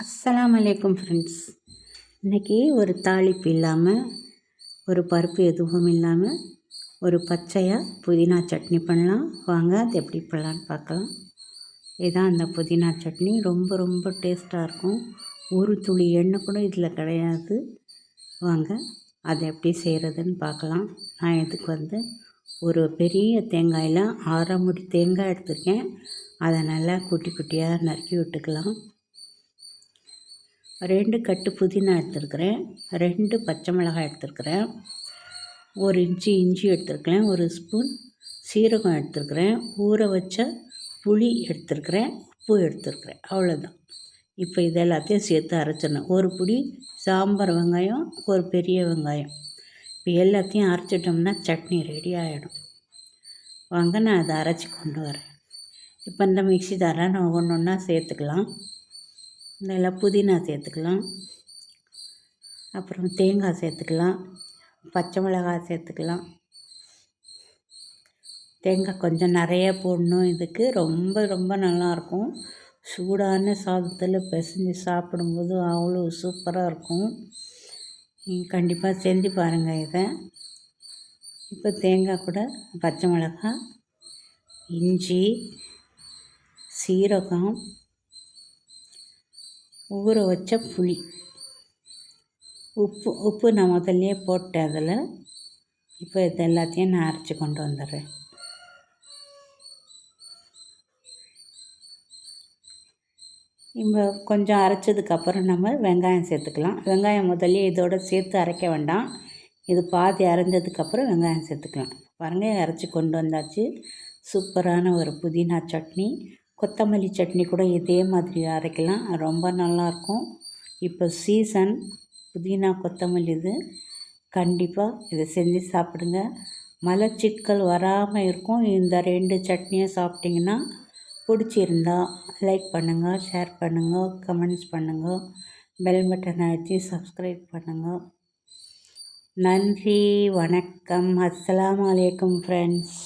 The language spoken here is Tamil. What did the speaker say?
அஸ்லாம் வலைக்கம் ஃப்ரெண்ட்ஸ் இன்றைக்கி ஒரு தாளிப்பு இல்லாமல் ஒரு பருப்பு எதுவும் இல்லாமல் ஒரு பச்சையாக புதினா சட்னி பண்ணலாம். வாங்க அது எப்படி பண்ணலான்னு பார்க்கலாம். இதுதான் அந்த புதினா சட்னி. ரொம்ப ரொம்ப டேஸ்ட்டாக இருக்கும். ஒரு துளி எண்ணெய் கூட இதில் கிடையாது. வாங்க அதை எப்படி செய்கிறதுன்னு பார்க்கலாம். நான் இதுக்கு வந்து ஒரு பெரிய தேங்காயில் ஆறமுடி முடி தேங்காய் எடுத்திருக்கேன். அதை நல்லா குட்டி குட்டியாக நறுக்கி விட்டுக்கலாம். ரெண்டு கட்டு புதினா எடுத்துருக்கிறேன். ரெண்டு பச்சை மிளகாய் எடுத்துருக்கிறேன். ஒரு இன்ச்சு இஞ்சி எடுத்துருக்கிறேன். ஒரு ஸ்பூன் சீரகம் எடுத்துருக்கிறேன். ஊற வச்ச புளி எடுத்துருக்கிறேன். உப்பு எடுத்துருக்கிறேன். அவ்வளோதான் இப்போ இது எல்லாத்தையும் சேர்த்து அரைச்சிடணும். ஒரு புளி சாம்பார் வெங்காயம் ஒரு பெரிய வெங்காயம். இப்போ எல்லாத்தையும் அரைச்சிட்டோம்னா சட்னி ரெடி ஆகிடும் வாங்க நான் அதை அரைச்சி கொண்டு வரேன். இப்போ இந்த மிக்சி தரேன் நான் ஒன்று ஒன்றா சேர்த்துக்கலாம். நல்லா புதினா சேர்த்துக்கலாம். அப்புறம் தேங்காய் சேர்த்துக்கலாம். பச்சை மிளகாய் சேர்த்துக்கலாம். தேங்காய் கொஞ்சம் நிறைய போடணும். இதுக்கு ரொம்ப ரொம்ப நல்லாயிருக்கும். சூடான சாதத்தில் பிசைஞ்சு சாப்பிடும்போது அவ்வளோ சூப்பராக இருக்கும். கண்டிப்பாக செஞ்சு பாருங்கள் இதை. இப்போ தேங்காய் கூட பச்சை மிளகாய் இஞ்சி சீரகம் ஊற வச்ச புளி. உப்பு உப்பு நான் முதல்லையே போட்டேன் அதில் இப்போ இது எல்லாத்தையும் நான் அரைச்சி கொண்டு வந்துடுறேன். இப்போ கொஞ்சம் அரைச்சதுக்கப்புறம் நம்ம வெங்காயம் சேர்த்துக்கலாம். வெங்காயம் முதல்ல இதோடு சேர்த்து அரைக்க வேண்டாம். இது பாதி அரைஞ்சதுக்கப்புறம் வெங்காயம் சேர்த்துக்கலாம். பாருங்கள் அரைச்சி கொண்டு வந்தாச்சு. சூப்பரான ஒரு புதினா சட்னி. கொத்தமல்லி சட்னி கூட இதே மாதிரி அரைக்கலாம். ரொம்ப நல்லாயிருக்கும் இப்போ சீசன் புதினா கொத்தமல்லி இது. கண்டிப்பாக இதை செஞ்சு சாப்பிடுங்க. மலச்சிக்கல் வராமல் இருக்கும். இந்த ரெண்டு சட்னியை சாப்பிட்டிங்கன்னா பிடிச்சிருந்தா லைக் பண்ணுங்கள் ஷேர் பண்ணுங்கள் கமெண்ட்ஸ் பண்ணுங்கள் பெல் பட்டன் அழுத்தி சப்ஸ்கிரைப் பண்ணுங்கள் நன்றி வணக்கம். அஸ்லாம் வலைக்கம் ஃப்ரெண்ட்ஸ்